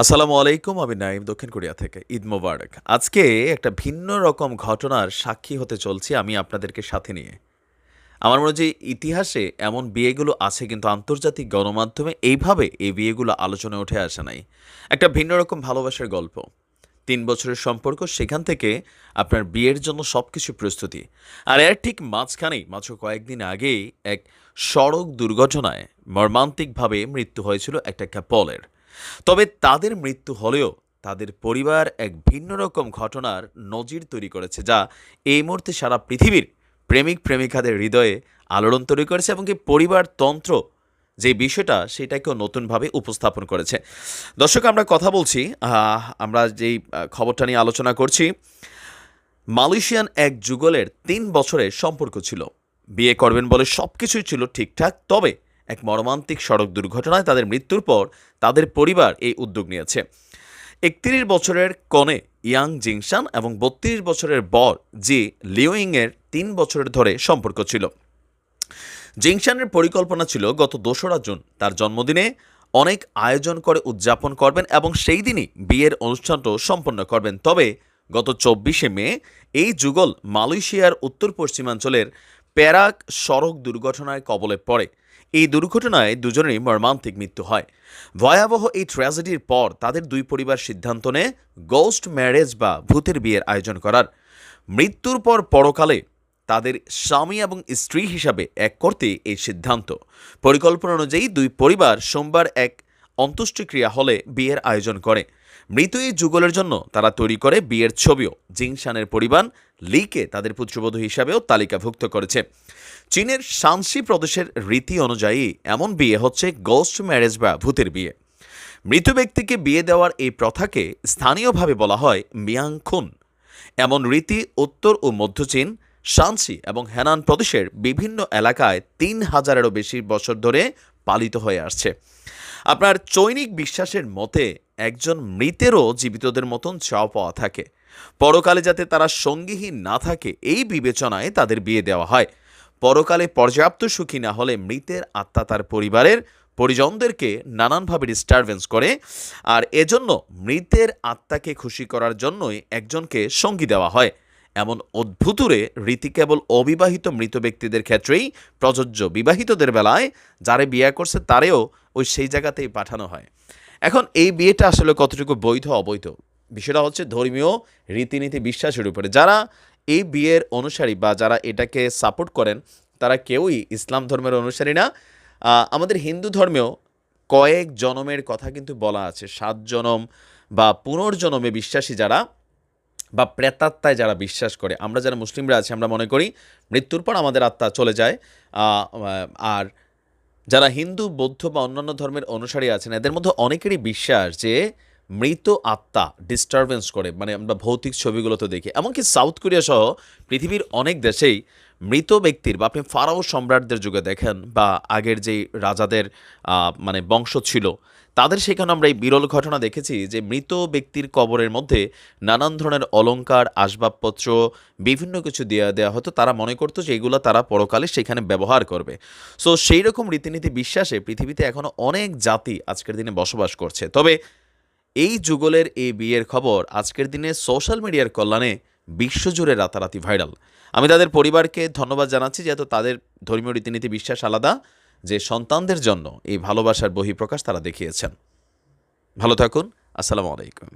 আসসালামু আলাইকুম, আমি নাইম দক্ষিণ কোরিয়া থেকে। ঈদ মোবারক। আজকে একটা ভিন্ন রকম ঘটনার সাক্ষী হতে চলছি আমি আপনাদেরকে সাথে নিয়ে। আমার মনে হয় যে ইতিহাসে এমন বিয়েগুলো আছে কিন্তু আন্তর্জাতিক গণমাধ্যমে এইভাবে এই বিয়েগুলো আলোচনায় উঠে আসে নাই। একটা ভিন্ন রকম ভালোবাসার গল্প। তিন বছরের সম্পর্ক, সেখান থেকে আপনার বিয়ের জন্য সব কিছু প্রস্তুতি। আর এর ঠিক মাঝখানেই, মাত্র কয়েকদিন আগেই এক সড়ক দুর্ঘটনায় মর্মান্তিকভাবে মৃত্যু হয়েছিল একটা ক্যাপলের। তবে তাদের মৃত্যু হলেও তাদের পরিবার এক ভিন্ন রকম ঘটনার নজির তৈরি করেছে, যা এই মুহূর্তে সারা পৃথিবীর প্রেমিক প্রেমিকাদের হৃদয়ে আলোড়ন তৈরি করেছে এবং কি পরিবারতন্ত্র যে বিষয়টা, সেটাকেও নতুনভাবে উপস্থাপন করেছে। দর্শক, আমরা কথা বলছি আমরা যেই খবরটা নিয়ে আলোচনা করছি, মালয়েশিয়ান এক যুগলের তিন বছরের সম্পর্ক ছিল। বিয়ে করবেন বলে সব কিছুই ছিল ঠিকঠাক, তবে এক মর্মান্তিক সড়ক দুর্ঘটনায় তাদের মৃত্যুর পর তাদের পরিবার এই উদ্যোগ নিয়েছে। একত্রিশ বছরের কনে ইয়াং জিংশান এবং বত্রিশ বছরের বর জি লিওয়িংয়ের তিন বছরের ধরে সম্পর্ক ছিল। জিংশানের পরিকল্পনা ছিল গত দোসরা জুন তার জন্মদিনে অনেক আয়োজন করে উদযাপন করবেন এবং সেই দিনই বিয়ের অনুষ্ঠানটাও সম্পন্ন করবেন। তবে গত চব্বিশে মে এই যুগল মালয়েশিয়ার উত্তর পশ্চিমাঞ্চলের প্যারাক সড়ক দুর্ঘটনায় কবলে পড়ে। এই দুর্ঘটনায় দুজনেরই মর্মান্তিক মৃত্যু হয়। ভয়াবহ এই ট্র্যাজেডির পর তাদের দুই পরিবার সিদ্ধান্ত নেয় গোস্ট ম্যারেজ বা ভূতের বিয়ের আয়োজন করার। মৃত্যুর পর পরকালে তাদের স্বামী এবং স্ত্রী হিসাবে এক করতে এই সিদ্ধান্ত। পরিকল্পনা অনুযায়ী দুই পরিবার সোমবার এক অন্ত্যেষ্টিক্রিয়া হলে বিয়ের আয়োজন করে। মৃত এই যুগলের জন্য তারা তৈরি করে বিয়ের ছবিও। জিংশানের পরিবার লিকে তাদের পুত্রবধূ হিসাবেও তালিকাভুক্ত করেছে। চীনের শানসি প্রদেশের রীতি অনুযায়ী এমন বিয়ে হচ্ছে গোস্ট ম্যারেজ বা ভূতের বিয়ে। মৃত ব্যক্তিকে বিয়ে দেওয়ার এই প্রথাকে স্থানীয়ভাবে বলা হয় মিয়াংখুন। এমন রীতি উত্তর ও মধ্য চীন শানসি এবং হেনান প্রদেশের বিভিন্ন এলাকায় তিন হাজারেরও বেশি বছর ধরে পালিত হয়ে আসছে। আপনার চৈনিক বিশ্বাসের মতে একজন মৃতেরও জীবিতদের মতন চাও পাওয়া থাকে। পরকালে যাতে তারা সঙ্গীহীন না থাকে, এই বিবেচনায় তাদের বিয়ে দেওয়া হয়। পরকালে পর্যাপ্ত সুখী না হলে মৃতের আত্মা তার পরিবারের পরিজনদেরকে নানানভাবে ডিস্টারবেন্স করে আর এজন্য মৃতের আত্মাকে খুশি করার জন্যই একজনকে সঙ্গী দেওয়া হয়। এমন অদ্ভুতুরে রীতি কেবল অবিবাহিত মৃত ব্যক্তিদের ক্ষেত্রেই, প্রযোজ্য বিবাহিতদের বেলায় যারে বিয়ে করছে তারেও ওই সেই জায়গাতেই পাঠানো হয়। এখন এই বিয়েটা আসলে কতটুকু বৈধ, অবৈধ? বিষয়টা হচ্ছে ধর্মীয় রীতিনীতি বিশ্বাসের উপরে। যারা এই বিয়ের অনুসারী বা যারা এটাকে সাপোর্ট করেন, তারা কেউই ইসলাম ধর্মের অনুসারী না। আমাদের হিন্দু ধর্মেও কয়েক জনমের কথা কিন্তু বলা আছে। সাত জনম বা পুনর্জনমে বিশ্বাসী যারা বা প্রেতাত্মায় যারা বিশ্বাস করে, আমরা যারা মুসলিমরা আছি, আমরা মনে করি মৃত্যুর পর আমাদের আত্মা চলে যায়। আর যারা হিন্দু, বৌদ্ধ বা অন্যান্য ধর্মের অনুসারী আছেন, এদের মধ্যে অনেকেরই বিশ্বাস যে মৃত আত্মা ডিস্টারবেন্স করে মানে আমরা ভৌতিক ছবিগুলো তো দেখি। এমনকি সাউথ কোরিয়া সহ পৃথিবীর অনেক দেশেই মৃত ব্যক্তির, বা আপনি ফারাও সম্রাটদের যুগে দেখেন, বা আগের যেই রাজাদের মানে বংশ ছিল, তাদের সেখানে আমরা এই বিরল ঘটনা দেখেছি যে মৃত ব্যক্তির কবরের মধ্যে নানান ধরনের অলঙ্কার আসবাবপত্র, বিভিন্ন কিছু দেওয়া দেওয়া হতো। তারা মনে করতো যে এগুলো তারা পরকালে সেখানে ব্যবহার করবে। সো সেই রকম রীতিনীতি বিশ্বাসে পৃথিবীতে এখনও অনেক জাতি আজকের দিনে বসবাস করছে। তবে এই যুগলের এই বিয়ের খবর আজকের দিনে সোশ্যাল মিডিয়ার কল্যাণে বিশ্বজুড়ে রাতারাতি ভাইরাল। আমি তাদের পরিবারকে ধন্যবাদ জানাচ্ছি যেহেতু তাদের ধর্মীয় রীতিনীতি বিশ্বাস আলাদা, যে সন্তানদের জন্য এই ভালোবাসার বহিঃপ্রকাশ তারা দেখিয়েছেন। ভালো থাকুন, আসসালামু আলাইকুম।